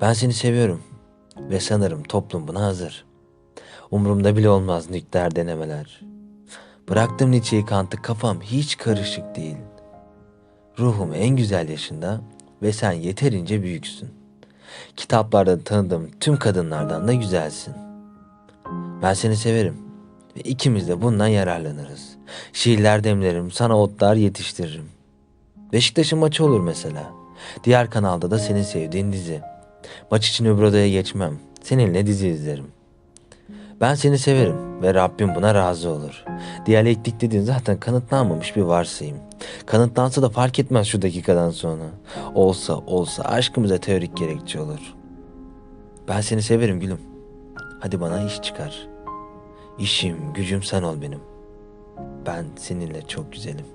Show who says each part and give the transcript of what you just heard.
Speaker 1: Ben seni seviyorum ve sanırım toplum buna hazır. Umurumda bile olmaz nükleer denemeler. Bıraktım Nietzsche'yi Kant'ı kafam hiç karışık değil. Ruhum en güzel yaşında ve sen yeterince büyüksün. Kitaplarda tanıdığım tüm kadınlardan da güzelsin. Ben seni severim ve ikimiz de bundan yararlanırız. Şiirler demlerim, sana otlar yetiştiririm. Beşiktaş'ın maçı olur mesela. Diğer kanalda da senin sevdiğin dizi. Maç için öbür odaya geçmem. Seninle dizi izlerim. Ben seni severim ve Rabbim buna razı olur. Diyalektik dediğin zaten kanıtlanmamış bir varsayım. Kanıtlansa da fark etmez şu dakikadan sonra. Olsa olsa aşkımıza teorik gerekçe olur. Ben seni severim gülüm. Hadi bana iş çıkar. İşim, gücüm sen ol benim. Ben seninle çok güzelim.